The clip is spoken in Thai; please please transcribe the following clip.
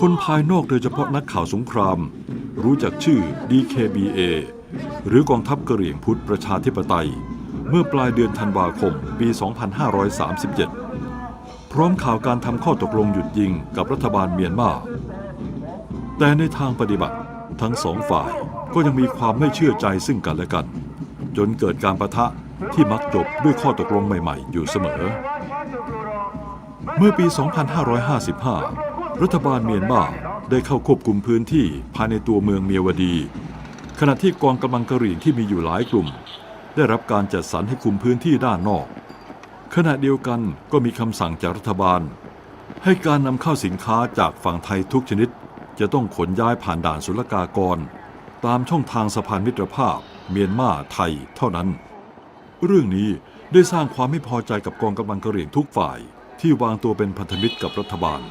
คนภายนอกโดยเฉพาะนักข่าวสงคราม รู้จักชื่อ DKBA หรือกองทัพกะเหรี่ยงพุทธประชาธิปไตย เมื่อปลายเดือนธันวาคมปี 2537 พร้อมข่าวการทำข้อตกลงหยุดยิงกับรัฐบาลเมียนมา แต่ในทางปฏิบัติทั้งสองฝ่ายก็ยังมีความไม่เชื่อใจซึ่งกันและกัน จนเกิดการประทะที่มักจบด้วยข้อตกลงใหม่ๆ อยู่เสมอ เมื่อปี 2555 รัฐบาลเมียนมาได้เข้าควบคุมพื้นที่ภายในตัวเมืองเมียวดี ขณะที่กองกำลังกะเหรี่ยงที่มีอยู่หลายกลุ่ม ได้รับการจัดสรรให้คุมพื้นที่ด้านนอก ขณะเดียวกันก็มีคำสั่งจากรัฐบาล ให้การนำเข้าสินค้าจากฝั่งไทยทุกชนิด จะต้องขนย้ายผ่านด่านศุลกากร ตามช่องทางสะพานมิตรภาพ เมียนมาไทยเท่านั้น เรื่องนี้ได้สร้างความไม่พอใจกับกองกำลังกะเหรี่ยงทุกฝ่ายที่วางตัวเป็นพันธมิตรกับรัฐบาล